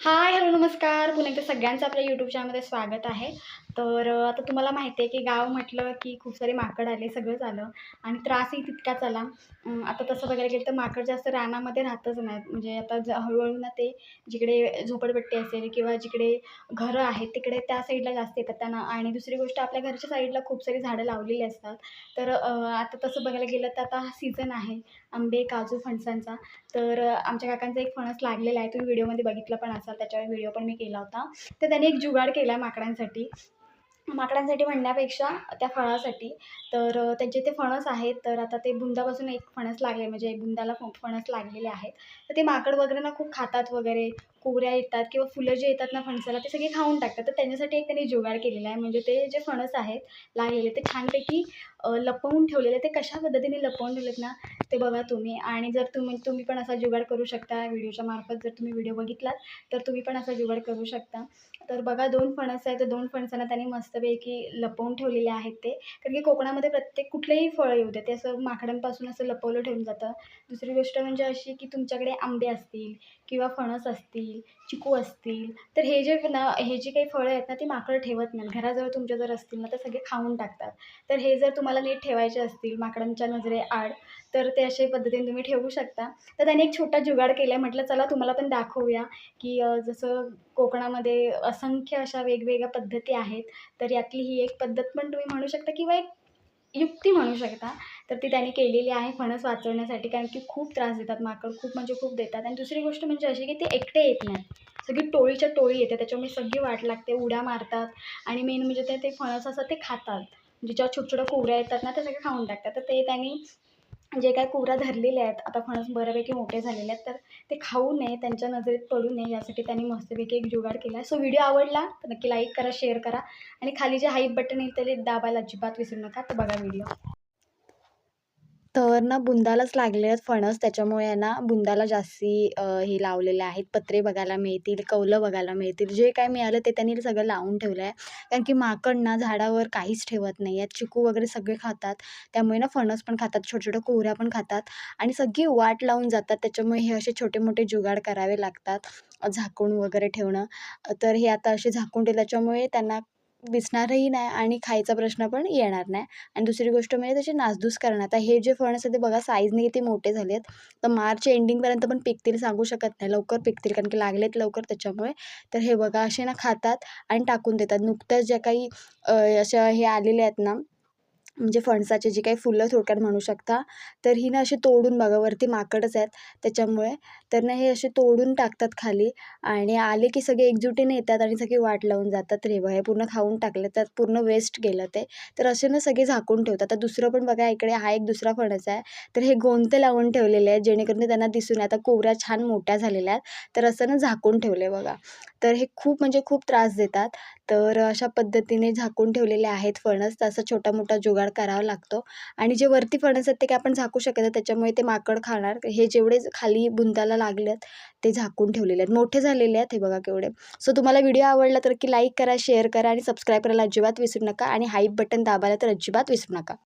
Hi hello नमस्कार. पुन्हा एकदा सगळ्यांचं आपल्या यूट्यूब चॅनलमध्ये स्वागत आहे. तर आता तुम्हाला माहिती आहे की गाव म्हटलं की खूप सारे माकड आले सगळंच आलं आणि त्रासही तितकाच आला आता तसं बघायला गेलं तर माकड जास्त रानामध्ये राहतच नाहीत. म्हणजे आता ज हळूहळू ना ते जिकडे झोपडपट्टी असेल किंवा जिकडे घरं आहेत तिकडे त्या साईडला जास्त येतात. त्यांना आणि दुसरी गोष्ट आपल्या घरच्या साईडला खूप सारी झाडं लावलेली असतात. तर आता तसं बघायला गेलं तर आता हा सीझन आहे आंबे काजू फणसांचा. तर आमच्या काकांचा एक फणस लागलेला आहे. तुम्ही व्हिडिओमध्ये बघितलं पण असाल त्याच्यावर व्हिडिओ पण मी केला होता. तर त्याने एक जुगाड केला माकडांसाठी. माकडांसाठी म्हणण्यापेक्षा त्या फळासाठी तर त्यांचे ते फणस आहेत. तर आता ते बुंदापासून एक फणस लागले. म्हणजे बुंदाला फ फणस लागलेले आहेत. तर ते माकड वगैरे ना खूप खातात वगैरे. कोवऱ्या येतात किंवा फुलं जे येतात ना फणसाला ते सगळे खाऊन टाकतात. तर त्यांच्यासाठी एक त्यांनी जुगाड केलेला आहे. म्हणजे ते जे फणस आहेत लागलेले ते छानपैकी लपवून ठेवलेले ते कशा पद्धतीने लपवून ठेवलेत ना ते बघा तुम्ही. आणि जर तुम्ही तुम्ही पण असा जुगाड करू शकता. व्हिडिओच्या मार्फत जर तुम्ही व्हिडिओ बघितलात तर तुम्ही पण असा जुगाड करू शकता. तर बघा दोन फणस आहेत. तर दोन फणसांना त्यांनी मस्तपैकी लपवून ठेवलेले आहेत ते. कारण की कोकणामध्ये प्रत्येक कुठलेही फळं येऊ दे ते असं माकडांपासून असं लपवलं ठेवून जातं. दुसरी गोष्ट म्हणजे अशी की तुमच्याकडे आंबे असतील किंवा फणस असतील चिकू असतील तर हे जे ना हे जी काही फळं आहेत ना ती माकडं ठेवत नाहीत. घराजवळ तुमच्या जर असतील ना तर सगळे खाऊन टाकतात. तर हे जर तुम्हाला नीट ठेवायचे असतील माकडांच्या नजरे आड तर ते अशा पद्धतीने तुम्ही ठेवू शकता. तर त्याने एक छोटा जुगाड केला आहे म्हटलं चला तुम्हाला पण दाखवूया की जसं कोकणामध्ये असंख्य अशा वेगवेगळ्या पद्धती आहेत तर यातली ही एक पद्धत पण तुम्ही म्हणू शकता किंवा एक युक्ती म्हणू शकता. तर ती त्यांनी केलेली आहे फणस वाचवण्यासाठी कारण की खूप त्रास देतात माकड खूप म्हणजे खूप देतात. आणि दुसरी गोष्ट म्हणजे अशी की ते एकटे येत नाही सगळी टोळीच्या टोळी येते त्याच्यामुळे सगळी वाट लागते उड्या मारतात. आणि मेन म्हणजे ते ते फणस असं ते खातात. म्हणजे ज्या छोट्या छोट्या कोवऱ्या येतात ना ते सगळे खाऊन टाकतात. तर ते त्यांनी जे काय कोवऱ्या धरलेले आहेत आता फणस बऱ्यापैकी मोठे झालेले आहेत तर ते खाऊ नये त्यांच्या नजरेत पडू नये यासाठी त्यांनी मस्तपैकी एक जुगाड केला आहे. सो व्हिडिओ आवडला तर नक्की लाईक करा शेअर करा आणि खाली जे हाईप बटन येईल ते दाबायला अजिबात विसरू नका. तर बघा व्हिडिओ तर ना बुंदालाच लागले आहेत फणस त्याच्यामुळे आहे ना बुंदाला जास्ती हे लावलेले आहेत. पत्रे बघायला मिळतील कौलं बघायला मिळतील. जे काय मिळालं ते त्यांनी सगळं लावून ठेवलं आहे कारण की माकड ना झाडावर काहीच ठेवत नाही आहेत. चिकू वगैरे सगळे खातात. त्यामुळे ना फणस पण खातात छोट्या छोट्या कोहऱ्या पण खातात. आणि सगळी वाट लावून जातात. त्याच्यामुळे हे असे छोटे मोठे जुगाड करावे लागतात. झाकून वगैरे ठेवणं. तर हे आता असे झाकून ठेवल्याच्यामुळे त्यांना दिसणारही नाही आणि खायचा प्रश्न पण येणार नाही. आणि दुसरी गोष्ट म्हणजे त्याची नासधूस करणं आता हे जे फणस आहे ते बघा साईजने किती मोठे झाले आहेत तर मार्च एंडिंगपर्यंत पण पिकतील सांगू शकत नाही. लवकर पिकतील कारण की लागलेत लवकर त्याच्यामुळे. तर हे बघा असे ना खातात आणि टाकून देतात. नुकत्याच ज्या काही अशा हे आलेले आहेत ना म्हणजे फणसाचे जी काही फुलं थोडक्यात म्हणू शकता तर ही ना अशी तोडून बघा वरती माकडच आहेत त्याच्यामुळे. तर ना हे असे तोडून टाकतात खाली आणि आले की सगळे एकजुटीने येतात आणि सगळी वाट लावून जातात. रेवा हे हे पूर्ण खाऊन टाकले तर पूर्ण वेस्ट गेलं ते. तर असे ना सगळे झाकून ठेवतात. आता दुसरं पण बघा इकडे हा एक दुसरा फणस आहे. तर हे गोंते लावून ठेवलेले आहेत जेणेकरून त्यांना दिसून आता कोवऱ्या छान मोठ्या झालेल्या आहेत. तर असं ना झाकून ठेवले बघा. तर हे खूप म्हणजे खूप त्रास देतात. तर अशा पद्धतीने झाकून ठेवलेले आहेत फणस. तर असा छोटा मोठा जुगाड करावा लागतो. आणि जे वरती फणस आहेत ते काय आपण झाकू शकत नाही. त्याच्यामुळे ते माकड खाणार. हे जेवढे खाली बुंदाला लागले आहेत ते झाकून ठेवलेले आहेत. मोठे झालेले आहेत हे बघा केवढे. सो तुम्हाला व्हिडिओ आवडला तर की लाईक करा शेअर करा आणि सबस्क्राईब करायला अजिबात विसरू नका. आणि हाईप बटन दाबायला तर अजिबात विसरू नका.